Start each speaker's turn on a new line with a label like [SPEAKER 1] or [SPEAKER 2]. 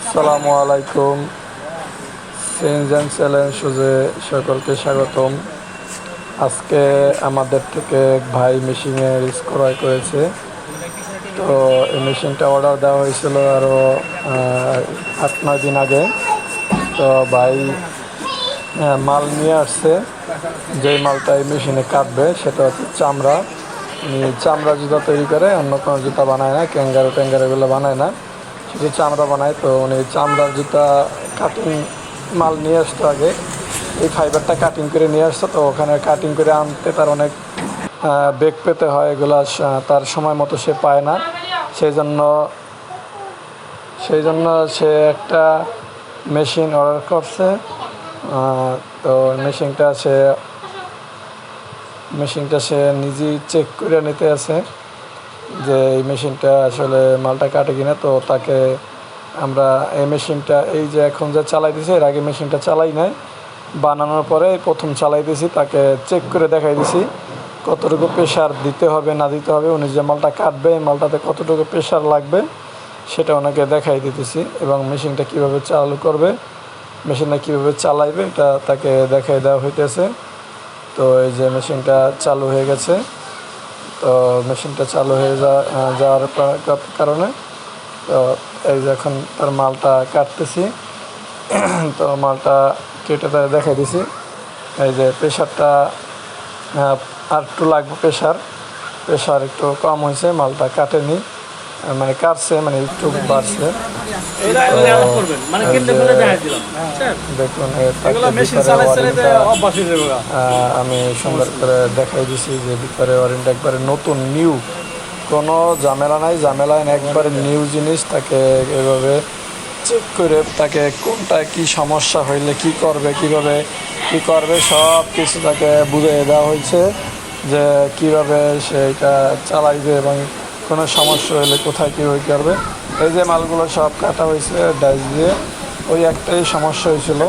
[SPEAKER 1] আসসালামু আলাইকুম। Change and challenge সুজে সকলকে স্বাগতম। আজকে আমাদের থেকে ভাই মেশিনের ক্রয় করেছে। তো এই মেশিনটা অর্ডার দেওয়া হয়েছিল আরও আট, নয় দিন আগে। তো ভাই মাল নিয়ে আসছে। যেই মালটা এই মেশিনে কাটবে, সেটা হচ্ছে চামড়া। চামড়া জুতা তৈরি করে, অন্য কোনো জুতা বানায় না ক্যাঙ্গারো ট্যাঙ্গারো এগুলো বানায় না। শুধু চামড়া বানায়, তো উনি চামড়ার জুতা কাটিং মাল নিয়ে আসতো আগে, এই ফাইবারটা কাটিং করে নিয়ে আসতো, তো ওখানে কাটিং করে আনতে তার অনেক বেগ পেতে হয়, এগুলো তার সময় মতো সে পায় না। সেই জন্য সেই জন্য সে একটা মেশিন অর্ডার করছে তো মেশিনটা সে মেশিনটা সে নিজেই চেক করে নিতে আছে। যে এই মেশিনটা আসলে মালটা কাটে কিনা, তো তাকে আমরা এই মেশিনটা, এই যে এখন যে চালাইতেছি, এর আগে মেশিনটা চালাই নাই। বানানোর পরে প্রথম চালাইতেছি, তাকে চেক করে দেখাই দিছি, কতটুকু প্রেশার দিতে হবে, না দিতে হবে। উনি যে মালটা কাটবে, এই মালটাতে কতটুকু প্রেশার লাগবে, সেটা ওনাকে দেখাই দিতেছি এবং মেশিনটা কীভাবে চালু করবে, মেশিনটা কীভাবে চালাইবে, এটা তাকে দেখাই দেওয়া হইতেছে। তো এই যে মেশিনটা চালু হয়ে গেছে। তো মেশিনটা চালু হয়ে যাওয়ার কারণে, তো এই যে এখন তার মালটা কাটতেছি। তো মালটা কেটে তার দেখাই দিছি। এই যে প্রেশারটা আর একটু লাগবে প্রেশার। প্রেশার একটু কম হয়েছে, মালটা কাটেনি। মানে কাটছে মানে একটু বাড়ছে
[SPEAKER 2] মানে?
[SPEAKER 1] দেখুন আমি সুন্দর করে দেখাই দিছি যে ভিতরে ওয়ারেন্টি একবারে নতুন নিউ কোনো ঝামেলা নাই ঝামেলা একবারে নিউ জিনিস তাকে এভাবে চেক করে তাকে কোনটা কি সমস্যা হইলে কি করবে কীভাবে কি করবে সব কিছু তাকে বুঝিয়ে দেওয়া হয়েছে যে কীভাবে সেটা চালাইবে এবং কোনো সমস্যা হলে কোথায় কীভাবে করবে? এই যে মালগুলো সব কাটা হয়েছে, ডাইস দিয়ে, ওই একটাই সমস্যা হয়েছিল।